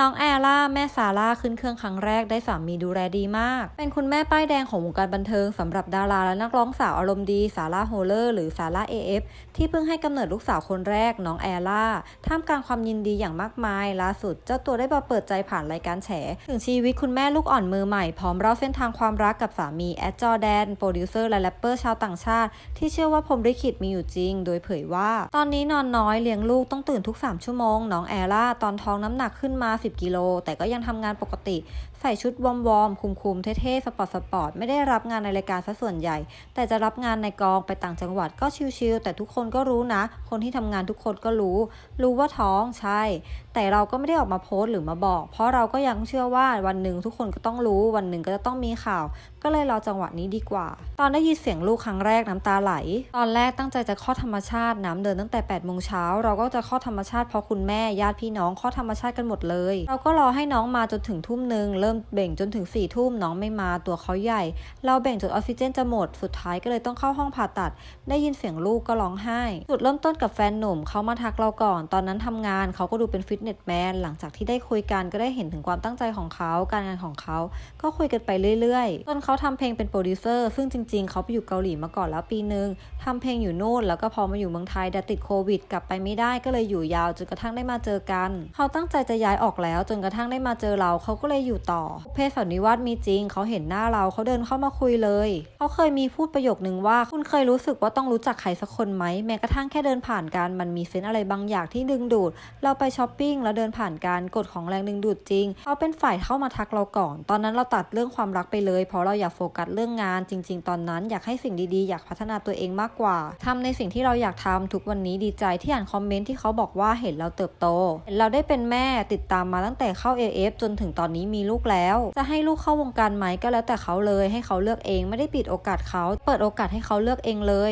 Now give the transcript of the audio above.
น้องแอล่าแม่ซาร่าขึ้นเครื่องครั้งแรกได้สามีดูแลดีมาก เป็นคุณแม่ป้ายแดงของวงการบันเทิงสำหรับดาราและนักร้องสาวอารมณ์ดีซาร่าโฮเลอร์หรือซาร่าเอฟที่เพิ่งให้กำเนิดลูกสาวคนแรกน้องแอล่าท่ามกลางความยินดีอย่างมากมายล่าสุด เจ้าตัวได้มาเปิดใจผ่านรายการแฉ ถึงชีวิตคุณแม่ลูกอ่อนมือใหม่พร้อมเล่าเส้นทางความรักกับสามีแอดจอแดนโปรดิวเซอร์และแรปเปอร์ชาวต่างชาติ ที่เชื่อว่าพรมลิขิตมีอยู่จริง โดยเผยว่า ตอนนี้นอนน้อยเลี้ยงลูกต้องตื่นทุก3ชั่วโมงน้องแอล่าตอนท้องน้ำหนักขึ้นมา50 กิโล แต่ก็ยังทำงานปกติ ใส่ชุดวอร์มๆคุมๆเท่ๆ สปอร์ตสปอร์ตไม่ได้รับงานในรายการซะส่วนใหญ่ แต่จะรับงานในกองไปต่างจังหวัดก็ชิลๆแต่ทุกคนก็รู้นะ คนที่ทำงานทุกคนก็รู้ รู้ว่าท้องใช่ แต่เราก็ไม่ได้ออกมาโพสต์หรือมาบอก เพราะเราก็ยังเชื่อว่าวันหนึ่งทุกคนก็ต้องรู้วันหนึ่งก็จะต้องมีข่าว ก็เลยรอจังหวะนี้ดีกว่า ตอนได้ยินเสียงลูกครั้งแรกน้ำตาไหล ตอนแรกตั้งใจจะคลอธรรมชาติน้ำเดินตั้งแต่8ปดโมงเช้าเราก็จะคลอธรรมชาติเพราะคุณแม่ญาติพี่น้องคลอธรรมชาติกันหมดเลย เราก็รอให้น้องมาจนถึงทุ่มหนึ่งเริ่มเบ่งจนถึง4ี่ทุ่มน้องไม่มาตัวเขาใหญ่ เราแบ่งจนออกซิเจนจะหมด สุดท้ายก็เลยต้องเข้าห้องผ่าตัด ได้ยินเสียงลูกก็ร้องไห้จุดเริ่มต้นกับแฟนหนุ่มเขามาทักเราก่อน ตอนนั้นทำงานเขาก็ดูเป็นฟิตเนสแมนหลังจากที่ได้คุยกันก็ได้เห็นถึงความตั้งใจของเขาการงานของเขาก็คุยกันไปเรื่อยๆจนเขาทำเพลงเป็นโปรดิวเซอร์ซึ่งจริง ๆเขาไปอยู่เกาหลีมาก่อนแล้วปีนึงทำเพลงอยู่นู่นแล้วก็พอมาอยู่เมืองไทยแต่ติดโควิด กลับไปไม่ได้ก็เลยอยู่ยาวจนกระทั่งได้มาเจอกัน เขาตั้งใจจะย้ายออกแล้วจนกระทั่งได้มาเจอเราเขาก็เลยอยู่ต่อเพศสันนิวาสมีจริง เขาเห็นหน้าเราเขาเดินเข้ามาคุยเลย เขาเคยมีพูดประโยคนึงว่า คุณเคยรู้สึกว่าต้องรู้จักใครสักคนไหม แม้กระทั่งแค่เดินผ่านกันมันมีเซนอะไรบางอย่างที่ดึงดูด เราไปช้อปปิ้งแล้วเดินผ่านการกฎของแรงดึงดูดจริง เขาเป็นฝ่ายเข้ามาทักเราก่อน ตอนนั้นเราตัดเรื่องความรักไปเลย เพราะเราอยากโฟกัสเรื่องงานจริง ๆ ตอนนั้นอยากให้สิ่งดีๆ อยากพัฒนาตัวเองมากกว่าทำในสิ่งที่เราอยากทำทุกวันนี้ดีใจที่อ่านคอมเมนต์ที่เขาบอกว่าเห็นเราเติบโตเห็นเราได้เป็นแม่ติดตามมาตั้งแต่เข้า AF จนถึงตอนนี้มีลูกแล้ว จะให้ลูกเข้าวงการไหมก็แล้วแต่เขาเลย ให้เขาเลือกเองไม่ได้ปิดโอกาสเขา เปิดโอกาสให้เขาเลือกเองเลย